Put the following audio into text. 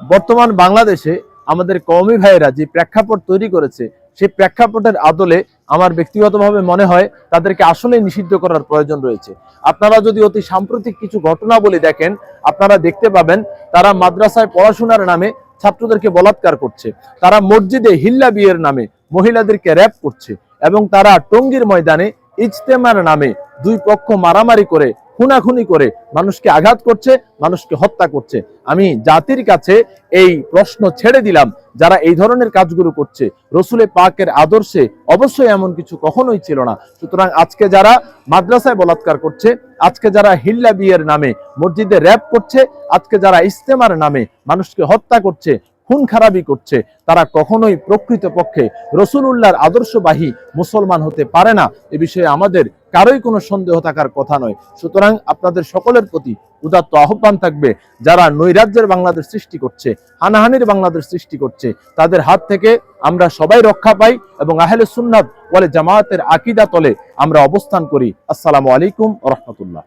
বর্তমান বাংলাদেশে আমাদের কওমি ভাইয়েরা যে প্রেক্ষাপট তৈরি করেছে সেই প্রেক্ষাপটের আদলে আমার ব্যক্তিগতভাবে মনে হয় তাদেরকে আসলে নিষিদ্ধ করার প্রয়োজন রয়েছে। আপনারা যদি অতি সাম্প্রতিক কিছু ঘটনা বলে দেখেন, আপনারা দেখতে পাবেন তারা মাদ্রাসায় পড়াশোনার নামে ছাত্রদেরকে বলাৎকার করছে। তারা মসজিদে হিল্লা বিয়ের নামে মহিলাদেরকে র্যাপ করছে এবং তারা টঙ্গীর ময়দানে ইজতেমার নামে দুই পক্ষ মারামারি করে খুনাখুনি করে মানুষকে আঘাত করছে, মানুষকে হত্যা করছে। আমি জাতির কাছে এই প্রশ্ন ছেড়ে দিলাম, যারা এই ধরনের কাজগুলো করছে। রসুলে পাকের আদর্শে অবশ্যই এমন কিছু কখনোই ছিল না। সুতরাং আজকে যারা মাদ্রাসায় বলাৎকার করছে, আজকে যারা হিল্লা বিয়ের নামে মসজিদে র্যাপ করছে, আজকে যারা ইস্তেমার নামে মানুষকে হত্যা করছে, খুন খারাপি করছে, তারা কখনোই প্রকৃত পক্ষে রসুলুল্লাহর আদর্শবাহী মুসলমান হতে পারে না। এ বিষয়ে আমাদের কারোই কোনো সন্দেহ থাকার কথা নয়। সুতরাং আপনাদের সকলের প্রতি উদাত্ত আহ্বান থাকবে, যারা নৈরাজ্যের বাংলাদেশ সৃষ্টি করছে, হানাহানির বাংলাদেশ সৃষ্টি করছে, তাদের হাত থেকে আমরা সবাই রক্ষা পাই এবং আহলে সুন্নাত বলে জামায়াতের আকিদা তলে আমরা অবস্থান করি। আসসালামু আলাইকুম রহমতুল্লাহ।